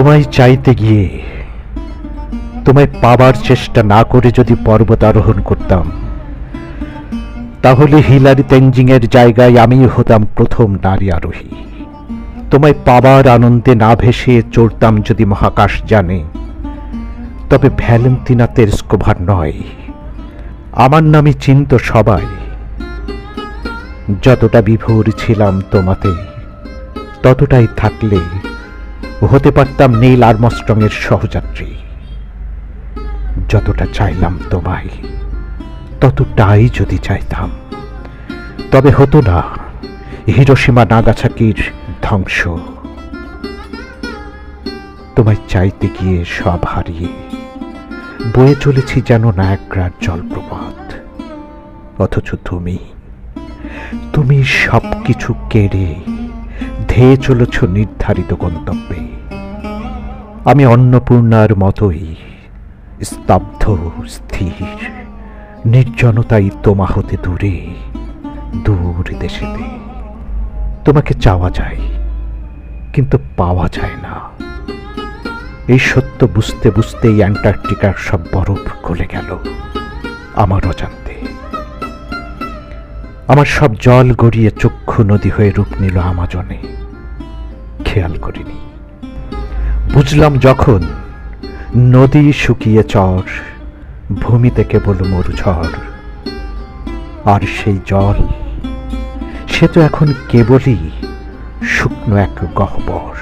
তোমায় চাইতে গিয়ে, তোমায় পাবার চেষ্টা না করে যদি পর্বত আরোহণ করতাম, তাহলে হিলারি তেঞ্জিংয়ের জায়গায় আমি হতাম প্রথম নারী আরোহী। তোমায় পাবার আনন্দে না ভেসে চড়তাম যদি মহাকাশ জানে, তবে ভ্যালেন্তিনা তেরস্কোভার নয়। আমার নামে চিন্ত সবাই। যতটা বিভোর ছিলাম তোমাতে, ততটাই থাকলে হতে পারতাম নীল আর্মস্ট্রংয়ের সহযাত্রী। যতটা চাইলাম তোমায়, ততটাই যদি চাইতাম। তবে হতো না, হিরোসীমা নাগাছাকির ধ্বংস। তোমায় চাইতে গিয়ে সব হারিয়ে বয়ে চলেছি যেন নায়গ্রার জলপ্রপাত। অথচ তুমি তুমি সব কিছু কেড়ে ধেয়ে চলেছ নির্ধারিত গন্তব্যে। আমি অন্নপূর্ণার মতোই স্তব্ধ, স্থির, নির্জনতাই তোমা হতে দূরে, দূর দেশেতে। তোমাকে চাওয়া যায়, কিন্তু পাওয়া যায় না। এই সত্য বুঝতে বুঝতেই অ্যান্টার্কটিকার সব বরফ গলে গেল আমার অজান্তে। আমার সব জল গড়িয়ে চক্ষু নদী হয়ে রূপ নিল আমাজনে। খেয়াল করিনি। বুঝলাম যখন নদী শুকিয়ে চর, ভূমিতে কেবল মরুঝড় আর সেই জল, সে তো এখন কেবলই শুকনো এক গহ্বর।